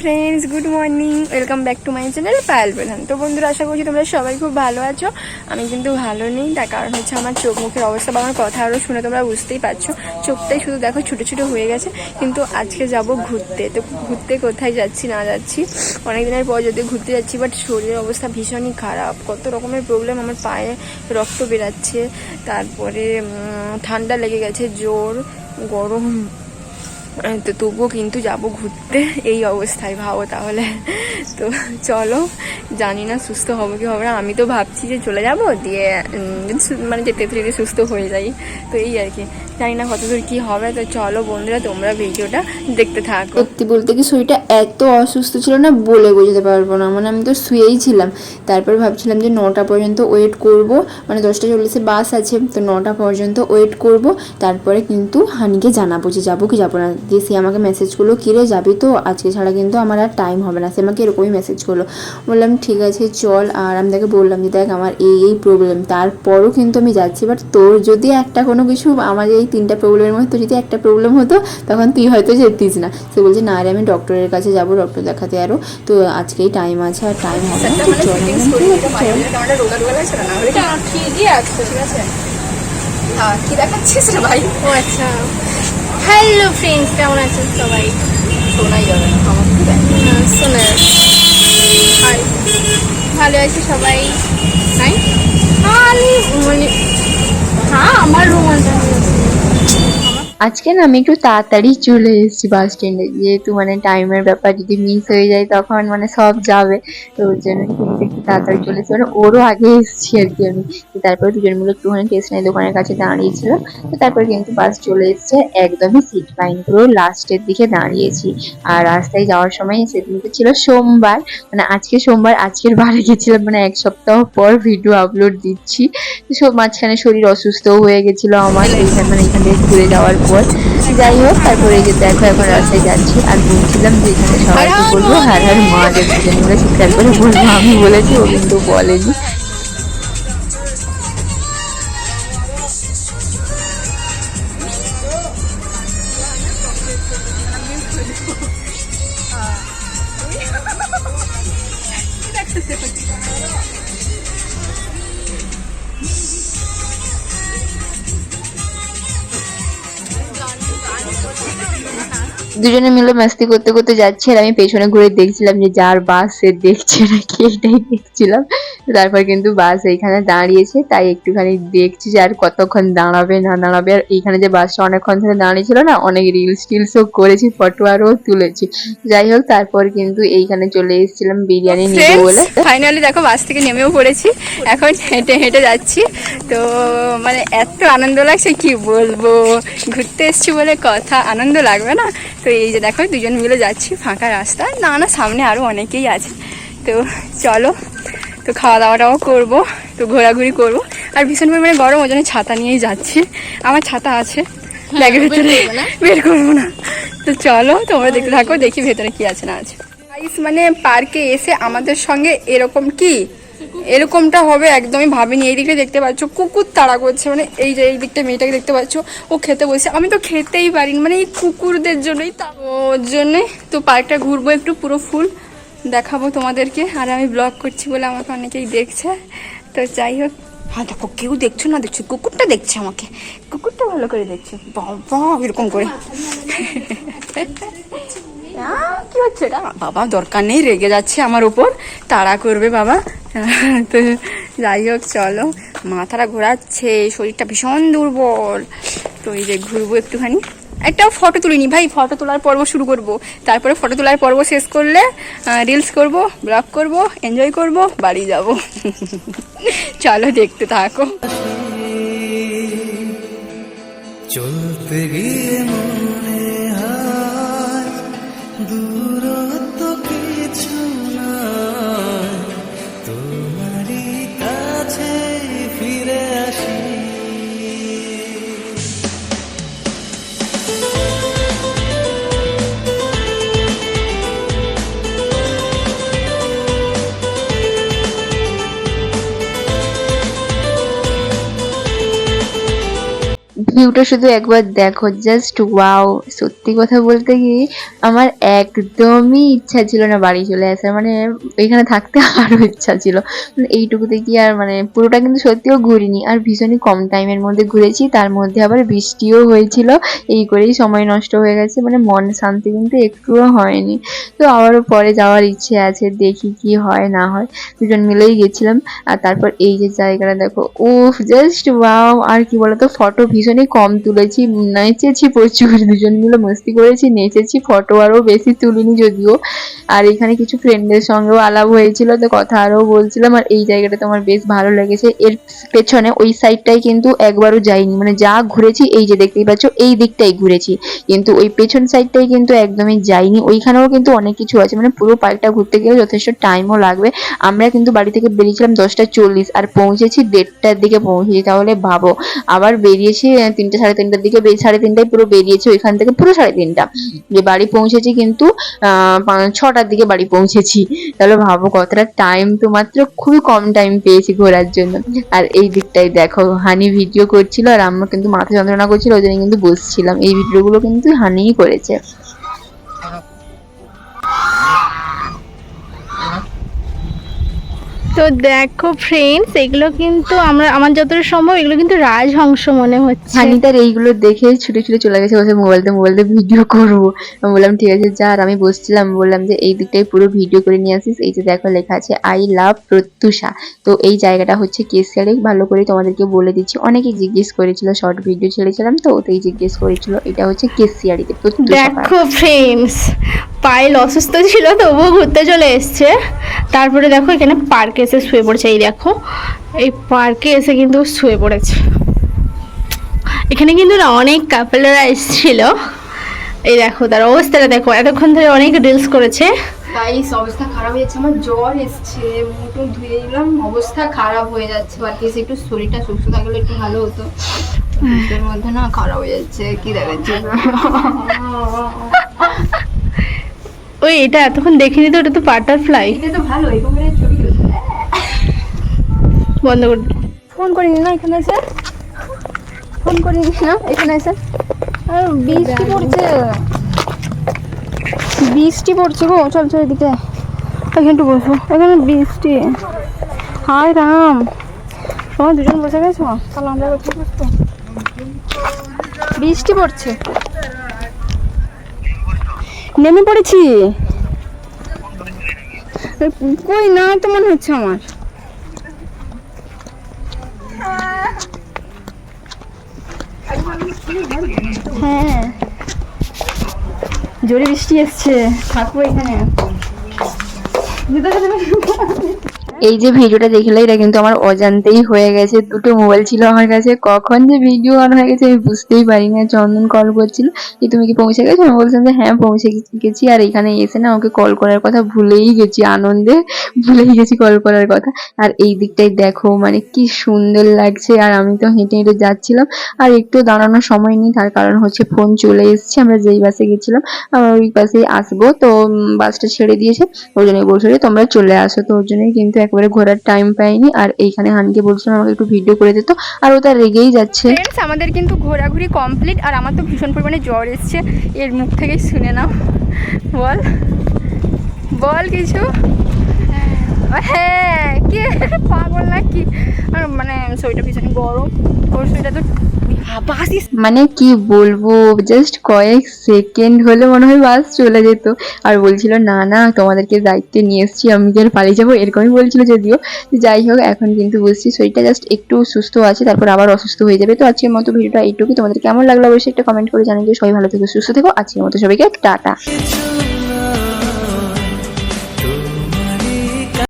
Friends good morning welcome back to my channel Payal Pradhan তো বন্ধুরা, আশা করছি তোমরা সবাই খুব ভালো আছো। আমি কিন্তু ভালো নেই। তার কারণ হচ্ছে আমার চোখ মুখের অবস্থা বা আমার কথা আরও শুনে তোমরা বুঝতেই পারছ। চোখটাই শুধু দেখো, ছোটো ছোটো হয়ে গেছে। কিন্তু আজকে যাব ঘুরতে। তো ঘুরতে কোথায় যাচ্ছি না যাচ্ছি অনেক দিনের পর যদি ঘুরতে যাচ্ছি বাট শরীরের অবস্থা ভীষণই খারাপ। কত রকমের প্রবলেম আমার পায়ে রক্ত বেরাচ্ছে। তারপরে ঠান্ডা লেগে গেছে জোর গরম। তো তবুও কিন্তু যাব ঘুরতে, এই অবস্থায় ভাবো তাহলে। তো চলো, জানি না সুস্থ হব কি হবে না। আমি তো ভাবছি যে চলে যাব, দিয়ে মানে যেতে যেতে সুস্থ হয়ে যাই। তো এই আর কি, জানি না কতদূর কি হবে। তো চলো বন্ধুরা, তোমরা ভিডিওটা দেখতে থাকো। সত্যি বলতে কি শরীরটা এত অসুস্থ ছিল না, বলে বোঝাতে পারব না। মানে আমি তো শুয়েই ছিলাম। তারপর ভাবছিলাম যে নটা পর্যন্ত ওয়েট করব। মানে দশটা চল্লিশে বাস আছে, তো নটা পর্যন্ত ওয়েট করব। তারপরে কিন্তু হানিকে জানাব যে যাব কি যাব না। দিয়ে সে আমাকে মেসেজ করল কিরে যাবি তো? আজকে ছাড়া কিন্তু আমার আর টাইম হবে না। সে আমাকে এরকমই মেসেজ করল। বললাম ঠিক আছে চল। আর আমি তাকে বললাম যে দেখ আমার এই এই প্রবলেম তারপরও কিন্তু আমি যাচ্ছি বাট তোর যদি একটা কোনো কিছু আমার এই তিনটা প্রবলেমের মধ্যে যদি একটা প্রবলেম হতো তখন তুই হয়তো যেতিস না। সে বলছে না রে আমি ডক্টরের কাছে যাব ডক্টর দেখাতে আরও তো আজকেই টাইম আছে আর টাইম হবে না। ঠিক চল। ঠিকই আছে? ঠিক আছে। হ্যাঁ কি দেখাচ্ছিস রে ভাই? ও আচ্ছা। হ্যালো ফ্রেন্ডস কেমন আছেন সবাই? শোনাই যাবে হ্যাঁ, শোনা হাই ভালো আছে সবাই। হাই খালি মানে হ্যাঁ আমার রোমানটা আজকে না আমি একটু তাড়াতাড়ি চলে এসেছি বাস স্ট্যান্ডে যেহেতু মানে টাইমের ব্যাপার যদি মিস হয়ে যায় তখন মানে সব যাবে। তো ওর জন্য একটু তাড়াতাড়ি চলে এসেছি মানে ওরও আগে এসেছি আর কি আমি। তারপরে দুজন মিলে একটুখানি স্টেশনের দোকানের কাছে দাঁড়িয়েছিল। তো তারপরে কিন্তু বাস চলে এসেছে একদমই সিট পাইনি। পুরো লাস্টের দিকে দাঁড়িয়েছি। আর রাস্তায় যাওয়ার সময় সেদিনকে ছিল সোমবার। মানে আজকে সোমবার আজকের বারে গেছিলাম। মানে এক সপ্তাহ পর ভিডিও আপলোড দিচ্ছি। সব মাঝখানে শরীর অসুস্থও হয়ে গেছিল আমার। এইখানে মানে এখান থেকে ঘুরে যাওয়ার পর। যাই হোক, তারপরে যে দেখো, এখন রাস্তায় যাচ্ছি। আর বলছিলাম যে এখানে সবাইকে বলব হ্যাঁ হ্যাঁ মা দুজন মিলে চিৎকার করে বলব। আমি বলেছি, ও কিন্তু বলেনি। দুজনে মিলে মাস্তি করতে করতে যাচ্ছে আর আমি পেছনে ঘুরে দেখছিলাম যে যার বাস সে দেখছে নাকি এটাই দেখছিলাম। তারপর কিন্তু বাস এইখানে দাঁড়িয়েছে তাই একটুখানি দেখছি যে আর কতক্ষণ দাঁড়াবে না দাঁড়াবে। আর এইখানে যে বাসটা অনেকক্ষণ ধরে দাঁড়িয়েছিল না অনেক রিলস টিলসও করেছি ফটো আরও তুলেছি। যাই হোক তারপর কিন্তু এইখানে চলে এসেছিলাম বিরিয়ানি নিবো বলে। ফাইনালি দেখো বাস থেকে নেমেও পড়েছি। এখন হেঁটে হেঁটে যাচ্ছি। তো মানে এত আনন্দ লাগছে কি বলব? ঘুরতে এসছি বলে কথা আনন্দ লাগবে না? তো এই যে দেখো দুজন মিলে যাচ্ছি ফাঁকা রাস্তা। না না সামনে আরও অনেকেই আছে। তো চলো তো খাওয়া দাওয়াটাও করব তো ঘোরাঘুরি করব। আর ভীষণ পরিমাণে গরম ওই জন্য ছাতা নিয়েই যাচ্ছি। আমার ছাতা আছে। ব্যাগের ভিতরে বের করব না। তো চলো তোমরা দেখতে থাকো দেখি ভেতরে কি আছে না আছে। মানে পার্কে এসে আমাদের সঙ্গে এরকম কি? এরকমটা হবে, একদমই ভাবিনি। এই দিকটা দেখতে পাচ্ছ, কুকুর তাড়া করছে মানে এই যে এই দিকটা মেয়েটাকে দেখতে পাচ্ছ, ও খেতে বসে আমি তো খেতেই পারিনি মানে এই কুকুরদের জন্যই তা- ওর জন্যে তো পার্কটা ঘুরবো একটু, পুরো ফুল দেখাবো তোমাদেরকে। আর আমি ব্লগ করছি বলে আমাকে অনেকেই দেখছে। তো যাই হোক। হ্যাঁ দেখো, কেউ দেখছ না দেখছ, কুকুরটা দেখছে আমাকে। কুকুরটা ভালো করে দেখছে। এরকম করে। কি হচ্ছে এটা বাবা, দরকার নেই, রেগে যাচ্ছে আমার উপর। তাড়া করবে বাবা। তো যাই হোক, চলো। মাথাটা ঘোরাচ্ছে, শরীরটা ভীষণ দুর্বল। তো এই যে ঘুরবো একটুখানি। একটাও ফটো তুলিনি। ভাই ফটো তোলার পর্ব শুরু করব। তারপরে ফটো তোলার পর্ব শেষ করলে রিলস করব ব্লগ করব এনজয় করব, বাড়ি যাব। চলো, দেখতে থাকো। চলতে গিয়ে ভিউটা শুধু একবার দেখো জাস্ট ওয়াও সত্যি কথা বলতে কি, আমার একদমই ইচ্ছা ছিল না বাড়ি চলে আসার মানে এখানে থাকতে আরও ইচ্ছা ছিল। মানে এইটুকুতে কি আর মানে পুরোটা কিন্তু সত্যিও ঘুরিনি, আর ভীষণই কম টাইমের মধ্যে ঘুরেছি, তার মধ্যে আবার বৃষ্টিও হয়েছিল, এই করেই সময় নষ্ট হয়ে গেছে মানে মন শান্তি কিন্তু একটুও হয়নি। তো আবারও পরে যাওয়ার ইচ্ছে আছে, দেখি কি হয়, না হয়। দুজন মিলেই গেছিলাম, আর তারপর এই যে জায়গাটা দেখো, উফ জাস্ট ওয়াও আর কি বলতো ফটো ভীষণই কম তুলেছি নেচেছি প্রচুর। দুজন মিলে মস্তি করেছি, নেচেছি ফটো আরও বেশি তুলিনি যদিও। আর এখানে কিছু ফ্রেন্ডের সঙ্গেও আলাপ হয়েছিল, তো কথা আরও বলছিলাম। আর এই জায়গাটা তো আমার বেশ ভালো লেগেছে। এর পেছনে ওই সাইডটাই কিন্তু একবারও যাইনি। মানে যা ঘুরেছি, এই যে দেখতেই পাচ্ছ, এই দিকটাই ঘুরেছি। কিন্তু ওই পেছন সাইডটাই কিন্তু একদমই যাইনি। ওইখানেও কিন্তু অনেক কিছু আছে। মানে পুরো পার্কটা ঘুরতে গেলে যথেষ্ট টাইমও লাগবে। আমরা কিন্তু বাড়ি থেকে বেরিয়েছিলাম দশটা চল্লিশ, আর পৌঁছেছি দেড়টার দিকে পৌঁছেছি, তাহলে ভাবো। আবার বেরিয়েছি আহ, তিনটে সাড়ে তিনটার দিকে সাড়ে তিনটায় পুরো বেরিয়েছি ওইখান থেকে পুরো সাড়ে তিনটা। যে বাড়ি পৌঁছেছি কিন্তু ছটার দিকে বাড়ি পৌঁছেছি। তাহলে ভাবো কতটা টাইম তো মাত্র খুবই কম টাইম পেয়েছি ঘোরার জন্য। আর এই দিকটাই দেখো হানি ভিডিও করছিল আর আমরা কিন্তু মাথা যন্ত্রণা করছিল ওই জন্য কিন্তু বসছিলাম। এই ভিডিওগুলো কিন্তু হানিই করেছে। তো দেখো ফ্রেন্ডস এগুলো কিন্তু আমরা আমার যতটা সম্ভব এগুলো কিন্তু রাজহংস মনে হচ্ছে। হানি তার এইগুলো দেখে ছুটে ছুটে চলে গেছে বসে মোবাইলতে মোবাইলতে ভিডিও করব। আমি বললাম ঠিক আছে যা। আর আমি বসছিলাম বললাম যে এই দিকটাই পুরো ভিডিও করে নিয়ে আসিস। এই যে দেখো লেখা আছে আই লাভ প্রত্যুষা। তো এই জায়গাটা হচ্ছে কেসিয়ারে ভালো করে তোমাদেরকে বলে দিচ্ছি। অনেকে জিজ্ঞেস করেছিল শর্ট ভিডিও ছেড়েছিলাম তো ওতেই জিজ্ঞেস করেছিল এটা হচ্ছে কেসিয়ারিতে প্রত্যুষা দেখো ফ্রেন্ডস পায়েল অসুস্থ ছিল তবুও ঘুরতে চলে এসছে। তারপরে দেখো এখানে পার্কে এসে শুয়ে পড়েছে এই দেখো। এই পার্কে এসে কিন্তু শুয়ে পড়েছে। এখানে কিন্তু না অনেক কাপেলরা এসেছিল। এই দেখো তার অবস্থাটা দেখো এতক্ষণ ধরে অনেক রিলস করেছে। গাইস অবস্থা খারাপ হয়ে যাচ্ছে আমার জ্বর এসছে মুখ টুক ধুয়ে দিলাম অবস্থা খারাপ হয়ে যাচ্ছে। আর কি একটু শরীরটা সুস্থ থাকলে একটু ভালো হতো। এর মধ্যে না খারাপ হয়ে যাচ্ছে কি দেখাচ্ছে? ওই এটা এতক্ষণ দেখিনি তো ওটা তো বাটারফ্লাই এটা তো ভালো ছবি বন্ধ করে। ফোন করিনি না এখানে এসে ফোন করিনি না এখানে এসে আর বৃষ্টি পড়ছে। বৃষ্টি পড়ছে গো চল চল এদিকে। এখানে একটু বসো এখানে বৃষ্টি। হাই রাম। তোমার দুজন বসে গেছো? তাহলে আমরা কোথায় বসবো বৃষ্টি পড়ছে। নেমে পড়েছি। কই না তো মনে হচ্ছে আমার। হ্যাঁ। জোরে বৃষ্টি এসছে থাকব এখানে। এই যে ভিডিওটা দেখলে, এটা কিন্তু আমার অজান্তেই হয়ে গেছে। দুটো মোবাইল ছিল আমার কাছে। কখন যে ভিডিও অন হয়ে গেছে, আমি বুঝতেই পারি না চন্দন কল করছিল যে, তুমি কি পৌঁছে গেছো? আমি বলছিলাম যে হ্যাঁ পৌঁছে গেছি। আর এখানে এসে না ওকে কল করার কথা ভুলেই গেছি। আনন্দে ভুলেই গেছি কল করার কথা। আর এই দিকটাই দেখো মানে কি সুন্দর লাগছে। আর আমি তো হেঁটে হেঁটে যাচ্ছিলাম। আর একটু দাঁড়ানোর সময় নেই। তার কারণ হচ্ছে ফোন চলে এসেছে। আমরা যেই বাসে গেছিলাম, আমরা ওই বাসেই আসব। তো বাসটা ছেড়ে দিয়েছে। ওই জন্যই বলছো যে, তোমরা চলে আসো। তো ওর জন্যই কিন্তু একবারে ঘোরার টাইম পাইনি। আর এইখানে হানকে বলছিলাম আমাকে একটু ভিডিও করে দিত। আর ও তার রেগেই যাচ্ছে। ফ্রেন্ডস আমাদের কিন্তু ঘোরাঘুরি কমপ্লিট আর আমার তো ভীষণ পরিমাণে জ্বর এসছে। এর মুখ থেকেই শুনে নাও। বল। বল কিছু। হ্যাঁ কি? পাগল না কি আর মানে শরীরটা ভীষণ গরম। ওর শরীরটা তো মানে কি বলব জাস্ট কয়েক সেকেন্ড হলে মনে হয় বাস চলে যেত। আর বলছিল, না না, তোমাদেরকে দায়িত্বে নিয়ে এসেছি, আমি কি আর পালিয়ে যাব? এরকমই বলছিল যদিও। যাই হোক, এখন কিন্তু বুঝছি, শরীরটা জাস্ট একটু সুস্থ আছে, তারপর আবার অসুস্থ হয়ে যাবে। তো আজকের মতো ভিডিওটা এইটুকুই। তোমাদের কেমন লাগল অবশ্যই একটা কমেন্ট করে জানিয়ে সবাই ভালো থেকো, সুস্থ থেকো। আজকের মতো সবাইকে টাটা।